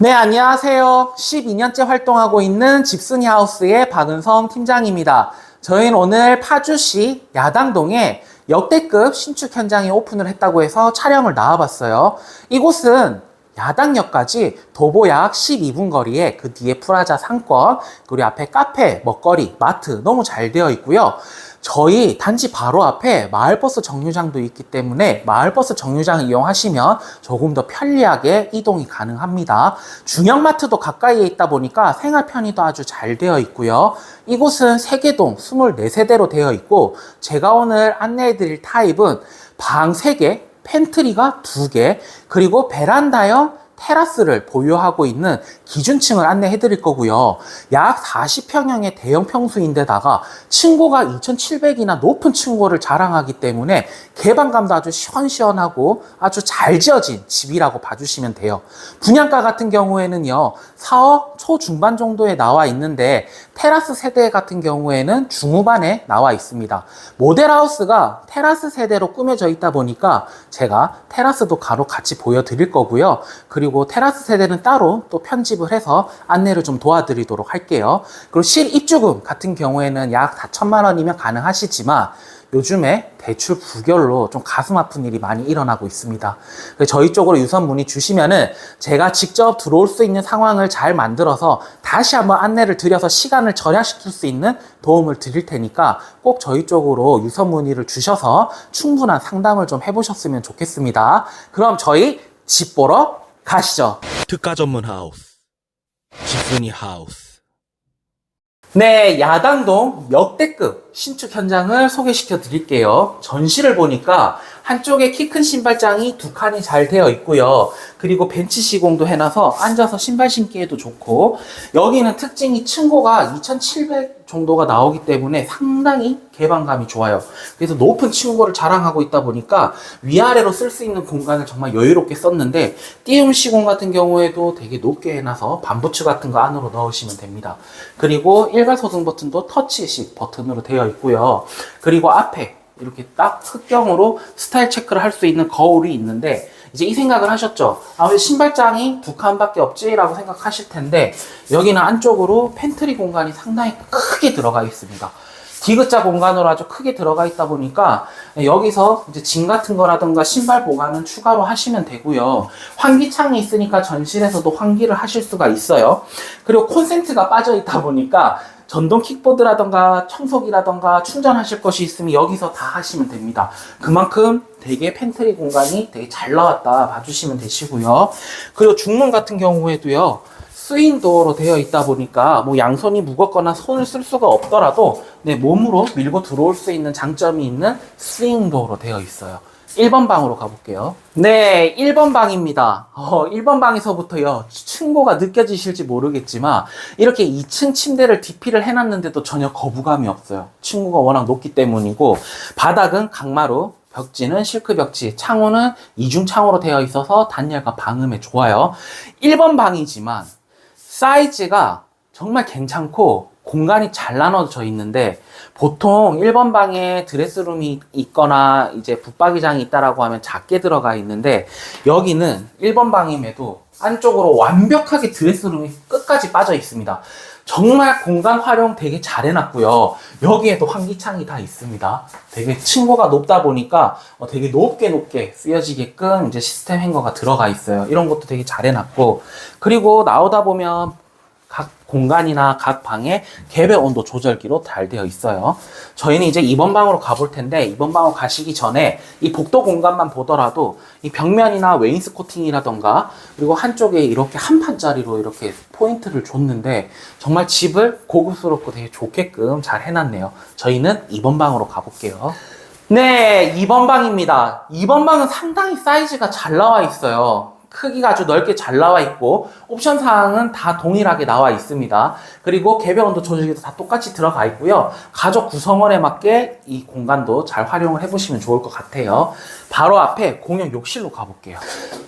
네, 안녕하세요. 12년째 활동하고 있는 집순이 하우스의 박은성 팀장입니다. 저희는 오늘 파주시 야당동에 역대급 신축 현장에 오픈을 했다고 해서 촬영을 나와봤어요. 이곳은 야당역까지 도보 약 12분 거리에 그 뒤에 프라자 상권, 그리고 앞에 카페, 먹거리, 마트 너무 잘 되어 있고요. 저희 단지 바로 앞에 마을버스 정류장도 있기 때문에 마을버스 정류장을 이용하시면 조금 더 편리하게 이동이 가능합니다. 중형마트도 가까이에 있다 보니까 생활 편의도 아주 잘 되어 있고요. 이곳은 세개동 24세대로 되어 있고 제가 오늘 안내해 드릴 타입은 방 3개, 팬트리가 2개, 그리고 베란다형 테라스를 보유하고 있는 기준층을 안내해 드릴 거고요. 약 40평형의 대형 평수인데다가 층고가 2,700이나 높은 층고를 자랑하기 때문에 개방감도 아주 시원시원하고 아주 잘 지어진 집이라고 봐주시면 돼요. 분양가 같은 경우에는요, 4억 초중반 정도에 나와 있는데 테라스 세대 같은 경우에는 중후반에 나와 있습니다. 모델하우스가 테라스 세대로 꾸며져 있다 보니까 제가 테라스도 가로 같이 보여드릴 거고요. 그리고 테라스 세대는 따로 또 편집을 해서 안내를 좀 도와드리도록 할게요. 그리고 실입주금 같은 경우에는 약 4천만 원이면 가능하시지만 요즘에 대출 부결로 좀 가슴 아픈 일이 많이 일어나고 있습니다. 저희 쪽으로 유선 문의 주시면은 제가 직접 들어올 수 있는 상황을 잘 만들어서 다시 한번 안내를 드려서 시간을 절약시킬 수 있는 도움을 드릴 테니까 꼭 저희 쪽으로 유선 문의를 주셔서 충분한 상담을 좀 해보셨으면 좋겠습니다. 그럼 저희 집 보러 가시죠. 특가 전문 하우스 집순이 하우스 네, 야당동 역대급 신축 현장을 소개시켜 드릴게요. 전시를 보니까 한쪽에 키 큰 신발장이 두 칸이 잘 되어 있고요. 그리고 벤치 시공도 해놔서 앉아서 신발 신기에도 좋고, 여기는 특징이 층고가 2,700 정도가 나오기 때문에 상당히 개방감이 좋아요. 그래서 높은 층고를 자랑하고 있다 보니까 위아래로 쓸 수 있는 공간을 정말 여유롭게 썼는데, 띄움 시공 같은 경우에도 되게 높게 해놔서 반부츠 같은 거 안으로 넣으시면 됩니다. 그리고 일괄 소등 버튼도 터치식 버튼으로 되어 있고요. 그리고 앞에 이렇게 딱 흑경으로 스타일 체크를 할 수 있는 거울이 있는데 이제 이 생각을 하셨죠. 아, 왜 신발장이 두 칸밖에 없지라고 생각하실 텐데 여기는 안쪽으로 팬트리 공간이 상당히 크게 들어가 있습니다. 디귿자 공간으로 아주 크게 들어가 있다 보니까 여기서 이제 짐 같은 거라든가 신발 보관은 추가로 하시면 되고요. 환기창이 있으니까 전실에서도 환기를 하실 수가 있어요. 그리고 콘센트가 빠져 있다 보니까 전동 킥보드라던가 청소기라던가 충전하실 것이 있으면 여기서 다 하시면 됩니다. 그만큼 되게 팬트리 공간이 되게 잘 나왔다 봐주시면 되시고요. 그리고 중문 같은 경우에도요. 스윙 도어로 되어 있다 보니까 뭐 양손이 무겁거나 손을 쓸 수가 없더라도 내 몸으로 밀고 들어올 수 있는 장점이 있는 스윙 도어로 되어 있어요. 1번 방으로 가볼게요. 네, 1번 방입니다. 어, 1번 방에서부터요, 층고가 느껴지실지 모르겠지만, 이렇게 2층 침대를 DP를 해놨는데도 전혀 거부감이 없어요. 층고가 워낙 높기 때문이고, 바닥은 강마루, 벽지는 실크 벽지, 창호는 이중 창호로 되어 있어서 단열과 방음에 좋아요. 1번 방이지만, 사이즈가 정말 괜찮고, 공간이 잘 나눠져 있는데, 보통 1번 방에 드레스룸이 있거나 이제 붙박이장이 있다라고 하면 작게 들어가 있는데 여기는 1번 방임에도 안쪽으로 완벽하게 드레스룸이 끝까지 빠져 있습니다. 정말 공간 활용 되게 잘 해놨고요. 여기에도 환기창이 다 있습니다. 되게 층고가 높다 보니까 어, 되게 높게 높게 쓰여지게끔 이제 시스템 행거가 들어가 있어요. 이런 것도 되게 잘 해놨고 그리고 나오다 보면 각 공간이나 각 방에 개별 온도 조절기로 잘 되어 있어요. 저희는 이제 2번 방으로 가볼 텐데 2번 방으로 가시기 전에 이 복도 공간만 보더라도 이 벽면이나 웨인스코팅이라던가 그리고 한쪽에 이렇게 한 판짜리로 이렇게 포인트를 줬는데 정말 집을 고급스럽고 되게 좋게끔 잘 해놨네요. 저희는 2번 방으로 가볼게요. 네, 2번 방입니다. 2번 방은 상당히 사이즈가 잘 나와 있어요. 크기가 아주 넓게 잘 나와 있고 옵션 사항은 다 동일하게 나와 있습니다. 그리고 개별 온도 조절기도 다 똑같이 들어가 있고요. 가족 구성원에 맞게 이 공간도 잘 활용을 해보시면 좋을 것 같아요. 바로 앞에 공용 욕실로 가볼게요.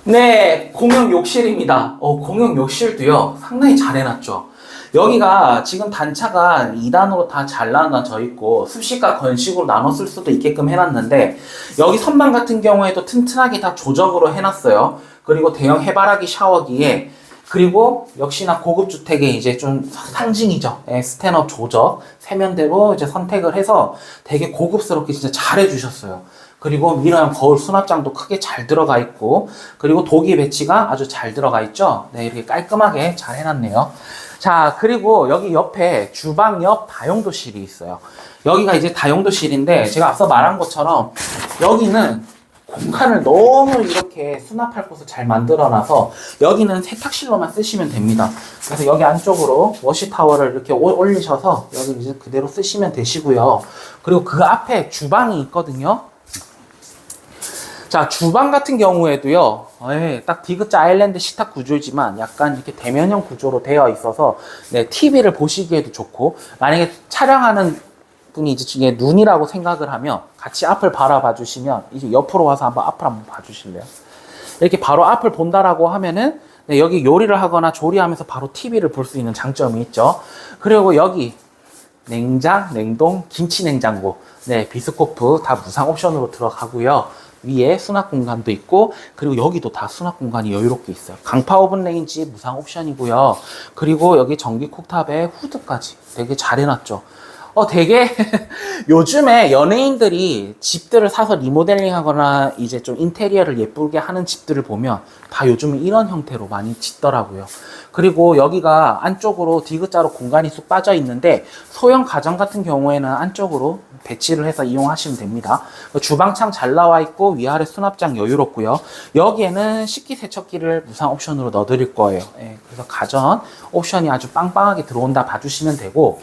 네, 공용 욕실입니다. 어, 공용 욕실도요. 상당히 잘 해놨죠. 여기가 지금 단차가 2단으로 다 잘 나눠져 있고 습식과 건식으로 나눠 쓸 수도 있게끔 해놨는데 여기 선반 같은 경우에도 튼튼하게 다 조적으로 해놨어요. 그리고 대형 해바라기 샤워기에 그리고 역시나 고급 주택의 이제 좀 상징이죠. 예, 스탠업 조적 세면대로 이제 선택을 해서 되게 고급스럽게 진짜 잘 해 주셨어요. 그리고 미러형 거울 수납장도 크게 잘 들어가 있고 그리고 도기 배치가 아주 잘 들어가 있죠. 네 이렇게 깔끔하게 잘 해놨네요. 자 그리고 여기 옆에 주방 옆 다용도실이 있어요. 여기가 이제 다용도실인데 제가 앞서 말한 것처럼 여기는 공간을 너무 이렇게 수납할 곳을 잘 만들어놔서 여기는 세탁실로만 쓰시면 됩니다. 그래서 여기 안쪽으로 워시타워를 이렇게 올- 올리셔서 여기 이제 그대로 쓰시면 되시고요. 그리고 그 앞에 주방이 있거든요. 자, 주방 같은 경우에도요, 예, 딱 디귿자 아일랜드 식탁 구조지만 약간 이렇게 대면형 구조로 되어 있어서, 네, TV를 보시기에도 좋고, 만약에 촬영하는 분이 이제 중에 눈이라고 생각을 하면 같이 앞을 바라봐 주시면, 이제 옆으로 와서 한번 앞을 한번 봐 주실래요? 이렇게 바로 앞을 본다라고 하면은, 네, 여기 요리를 하거나 조리하면서 바로 TV를 볼 수 있는 장점이 있죠. 그리고 여기 냉장, 냉동, 김치 냉장고, 네, 비스코프 다 무상 옵션으로 들어가고요. 위에 수납 공간도 있고, 그리고 여기도 다 수납 공간이 여유롭게 있어요. 강파 오븐 레인지 무상 옵션이고요. 그리고 여기 전기 쿡탑에 후드까지 되게 잘 해놨죠. 어, 되게 요즘에 연예인들이 집들을 사서 리모델링 하거나 이제 좀 인테리어를 예쁘게 하는 집들을 보면 다 요즘 이런 형태로 많이 짓더라고요. 그리고 여기가 안쪽으로 디귿자로 공간이 쑥 빠져 있는데 소형 가정 같은 경우에는 안쪽으로 배치를 해서 이용하시면 됩니다. 주방창 잘 나와 있고 위아래 수납장 여유롭고요. 여기에는 식기세척기를 무상 옵션으로 넣어드릴 거예요. 예, 그래서 가전 옵션이 아주 빵빵하게 들어온다 봐주시면 되고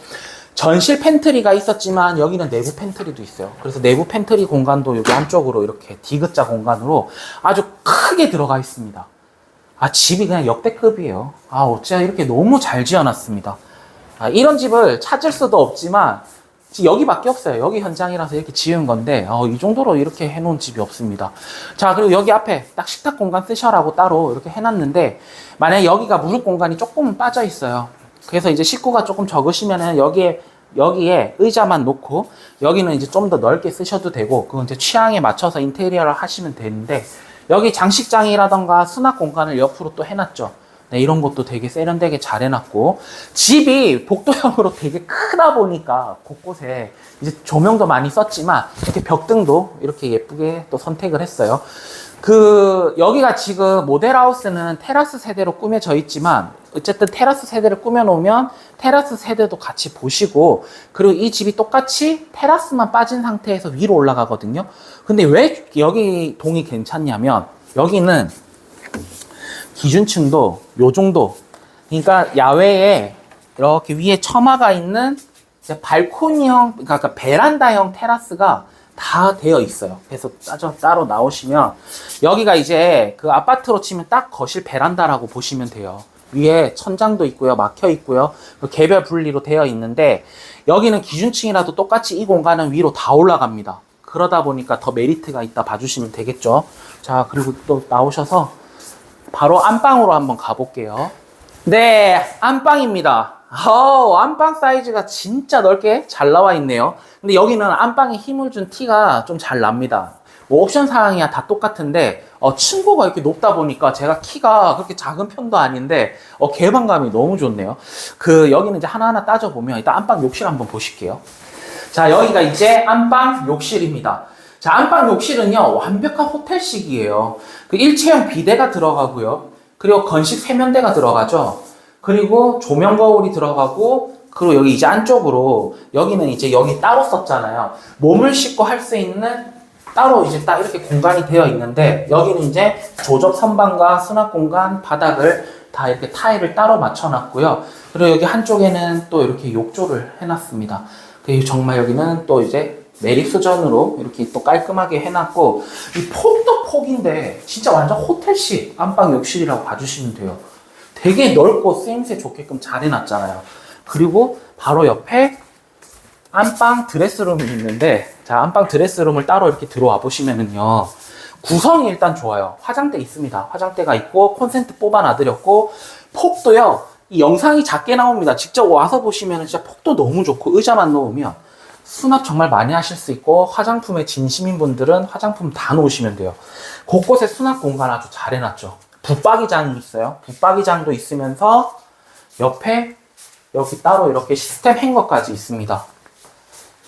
전실 팬트리가 있었지만 여기는 내부 팬트리도 있어요. 그래서 내부 팬트리 공간도 여기 안쪽으로 이렇게 디귿자 공간으로 아주 크게 들어가 있습니다. 아, 집이 그냥 역대급이에요. 아, 어째 이렇게 너무 잘 지어놨습니다. 아, 이런 집을 찾을 수도 없지만, 여기밖에 없어요. 여기 현장이라서 이렇게 지은 건데, 어, 이 정도로 이렇게 해놓은 집이 없습니다. 자, 그리고 여기 앞에 딱 식탁 공간 쓰셔라고 따로 이렇게 해놨는데, 만약에 여기가 무릎 공간이 조금 빠져 있어요. 그래서 이제 식구가 조금 적으시면은 여기에 여기에 의자만 놓고 여기는 이제 좀 더 넓게 쓰셔도 되고 그건 이제 취향에 맞춰서 인테리어를 하시면 되는데 여기 장식장이라던가 수납 공간을 옆으로 또 해놨죠. 네, 이런 것도 되게 세련되게 잘 해놨고 집이 복도형으로 되게 크다 보니까 곳곳에 이제 조명도 많이 썼지만 이렇게 벽등도 이렇게 예쁘게 또 선택을 했어요. 그 여기가 지금 모델하우스는 테라스 세대로 꾸며져 있지만 어쨌든 테라스 세대를 꾸며놓으면 테라스 세대도 같이 보시고 그리고 이 집이 똑같이 테라스만 빠진 상태에서 위로 올라가거든요. 근데 왜 여기 동이 괜찮냐면 여기는 기준층도 요 정도. 그러니까 야외에 이렇게 위에 처마가 있는 발코니형, 그러니까 베란다형 테라스가 다 되어 있어요. 그래서 따로, 따로 나오시면 여기가 이제 그 아파트로 치면 딱 거실 베란다라고 보시면 돼요. 위에 천장도 있고요, 막혀 있고요, 그 개별 분리로 되어 있는데 여기는 기준층이라도 똑같이 이 공간은 위로 다 올라갑니다. 그러다 보니까 더 메리트가 있다 봐주시면 되겠죠. 자, 그리고 또 나오셔서 바로 안방으로 한번 가볼게요. 네, 안방입니다. 어, 안방 사이즈가 진짜 넓게 잘 나와 있네요. 근데 여기는 안방에 힘을 준 티가 좀 잘 납니다. 뭐 옵션 사항이야 다 똑같은데 어, 층고가 이렇게 높다 보니까 제가 키가 그렇게 작은 편도 아닌데 어, 개방감이 너무 좋네요. 그 여기는 이제 하나하나 따져 보면 일단 안방 욕실 한번 보실게요. 자, 여기가 이제 안방 욕실입니다. 자, 안방 욕실은요, 완벽한 호텔식이에요. 그 일체형 비대가 들어가고요. 그리고 건식 세면대가 들어가죠. 그리고 조명 거울이 들어가고, 그리고 여기 이제 안쪽으로, 여기는 이제 여기 따로 썼잖아요. 몸을 씻고 할 수 있는 따로 이제 딱 이렇게 공간이 되어 있는데, 여기는 이제 조적 선반과 수납 공간, 바닥을 다 이렇게 타일을 따로 맞춰놨고요. 그리고 여기 한쪽에는 또 이렇게 욕조를 해놨습니다. 그리고 정말 여기는 또 이제 매립 수전으로 이렇게 또 깔끔하게 해놨고 이 폭도 폭인데 진짜 완전 호텔식 안방 욕실이라고 봐주시면 돼요. 되게 넓고 쓰임새 좋게끔 잘 해놨잖아요. 그리고 바로 옆에 안방 드레스룸이 있는데 자 안방 드레스룸을 따로 이렇게 들어와 보시면은요 구성이 일단 좋아요. 화장대 있습니다. 화장대가 있고 콘센트 뽑아 놔드렸고 폭도요 이 영상이 작게 나옵니다. 직접 와서 보시면 진짜 폭도 너무 좋고 의자만 놓으면 수납 정말 많이 하실 수 있고 화장품에 진심인 분들은 화장품 다 놓으시면 돼요. 곳곳에 수납 공간 아주 잘 해놨죠. 붙박이장이 있어요. 붙박이장도 있으면서 옆에 여기 따로 이렇게 시스템 행거까지 있습니다.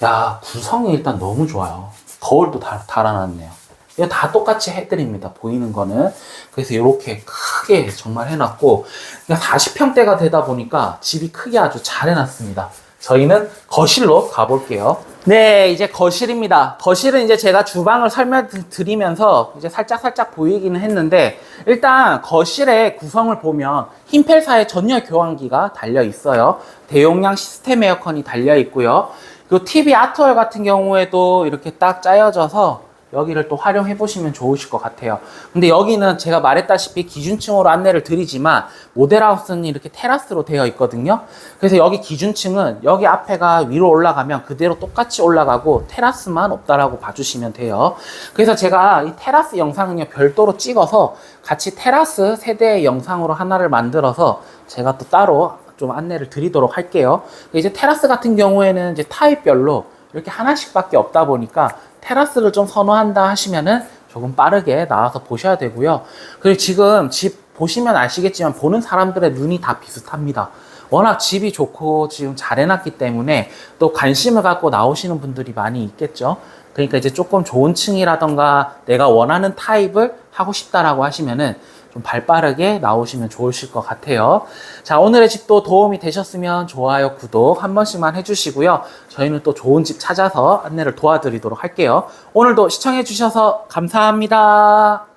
야, 구성이 일단 너무 좋아요. 거울도 다, 달아놨네요. 이거 다 똑같이 해드립니다. 보이는 거는. 그래서 이렇게 크게 정말 해놨고, 그러니까 40평대가 되다 보니까 집이 크게 아주 잘 해놨습니다. 저희는 거실로 가볼게요. 네, 이제 거실입니다. 거실은 이제 제가 주방을 설명드리면서 이제 살짝살짝 보이기는 했는데, 일단 거실의 구성을 보면 흰펠사의 전열 교환기가 달려 있어요. 대용량 시스템 에어컨이 달려 있고요. 그 TV 아트월 같은 경우에도 이렇게 딱 짜여져서 여기를 또 활용해 보시면 좋으실 것 같아요. 근데 여기는 제가 말했다시피 기준층으로 안내를 드리지만 모델하우스는 이렇게 테라스로 되어 있거든요. 그래서 여기 기준층은 여기 앞에가 위로 올라가면 그대로 똑같이 올라가고 테라스만 없다라고 봐주시면 돼요. 그래서 제가 이 테라스 영상은요 별도로 찍어서 같이 테라스 세대의 영상으로 하나를 만들어서 제가 또 따로 좀 안내를 드리도록 할게요. 이제 테라스 같은 경우에는 이제 타입별로 이렇게 하나씩밖에 없다 보니까 테라스를 좀 선호한다 하시면은 조금 빠르게 나와서 보셔야 되고요. 그리고 지금 집 보시면 아시겠지만 보는 사람들의 눈이 다 비슷합니다. 워낙 집이 좋고 지금 잘 해놨기 때문에 또 관심을 갖고 나오시는 분들이 많이 있겠죠. 그러니까 이제 조금 좋은 층이라던가 내가 원하는 타입을 하고 싶다라고 하시면은 좀 발빠르게 나오시면 좋으실 것 같아요. 자, 오늘의 집도 도움이 되셨으면 좋아요, 구독 한 번씩만 해주시고요. 저희는 또 좋은 집 찾아서 안내를 도와드리도록 할게요. 오늘도 시청해주셔서 감사합니다.